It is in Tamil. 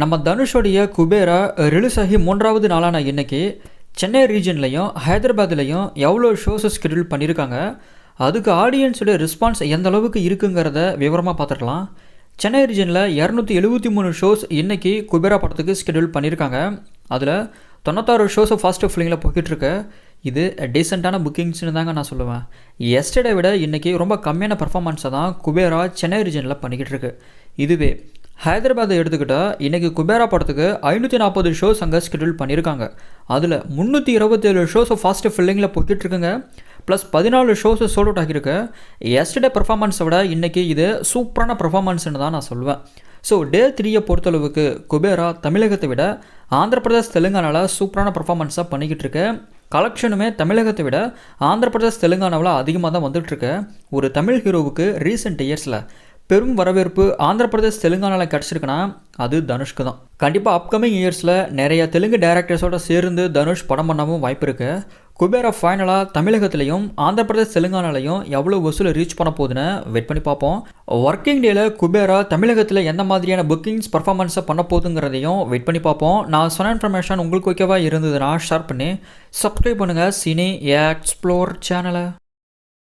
நம்ம தனுஷோடைய குபேரா ரிலீஸ் ஆகி மூன்றாவது நாளான இன்றைக்கி சென்னை ரீஜன்லையும் ஹைதராபாத்லேயும் எவ்வளோ ஷோஸை ஸ்கெடியூல் பண்ணியிருக்காங்க அதுக்கு ஆடியன்ஸோட ரெஸ்பான்ஸ் எந்த அளவுக்கு இருக்குங்கிறத விவரமாக பார்த்துக்கலாம் சென்னை ரீஜனில் இரநூத்தி எழுபத்தி மூணு ஷோஸ் இன்றைக்கி குபேரா படத்துக்கு ஸ்கெடியூல் பண்ணியிருக்காங்க அதில் தொண்ணூத்தாறு ஷோஸை ஃபாஸ்ட்டு ஃபில்லிங்கில் போய்கிட்டுருக்கு இது டீசெண்டான புக்கிங்ஸ்னு தாங்க நான் சொல்லுவேன். எஸ்டர்டே விட இன்றைக்கி ரொம்ப கம்மியான பர்ஃபார்மன்ஸை தான் குபேரா சென்னை ரீஜனில் பண்ணிக்கிட்டு இருக்கு. இதுவே ஹைதராபாத்தை எடுத்துக்கிட்டால் இன்றைக்கி குபேரா படத்துக்கு ஐநூற்றி நாற்பது ஷோஸ் அங்கே ஸ்கெடியூல் பண்ணியிருக்காங்க அதில் முந்நூற்றி இருபத்தேழு ஷோஸை ஃபாஸ்ட்டு ஃபில்லிங்கில் போய்கிட்டு இருக்குங்க ப்ளஸ் பதினாலு ஷோஸு சோல் அவுட் ஆகியிருக்கு. எஸ்டர்டே பர்ஃபார்மன்ஸை விட இன்றைக்கி இது சூப்பரான பர்ஃபார்மன்ஸ்னு தான் நான் சொல்லுவேன் ஸோ டே த்ரீயை பொறுத்தளவுக்கு குபேரா தமிழகத்தை விட ஆந்திர பிரதேஷ் தெலுங்கானாவில் சூப்பரான பர்ஃபார்மன்ஸாக பண்ணிக்கிட்டு இருக்கு கலெக்ஷனுமே தமிழகத்தை விட ஆந்திர பிரதேஷ் தெலுங்கானாவில் அதிகமாக தான் வந்துட்டுருக்கு ஒரு தமிழ் ஹீரோவுக்கு ரீசெண்ட் இயர்ஸில் பெரும் வரவேற்பு ஆந்திர பிரதேஷ் தெலுங்கானாவில் கிடச்சிருக்குன்னா அது தனுஷ்க்கு தான். கண்டிப்பாக அப்கமிங் இயர்ஸில் நிறைய தெலுங்கு டேரக்டர்ஸோட சேர்ந்து தனுஷ் படம் பண்ணவும் வாய்ப்பு இருக்குது குபேரா ஃபைனலாக தமிழகத்துலையும் ஆந்திர பிரதேஷ் தெலுங்கானாலையும் எவ்வளோ வசூலை ரீச் பண்ண போகுதுன்னு வெயிட் பண்ணி பார்ப்போம். ஒர்க்கிங் டேல குபேரா தமிழகத்தில் எந்த மாதிரியான புக்கிங்ஸ் பர்ஃபார்மன்ஸை பண்ண போகுதுங்கிறதையும் வெயிட் பண்ணி பார்ப்போம். நான் சொன்ன இன்ஃபர்மேஷன் உங்களுக்கு ஓகேவா இருந்ததுன்னா ஷேர் பண்ணி சப்ஸ்கிரைப் பண்ணுங்கள் சினி எக்ஸ்ப்ளோர் சேனலை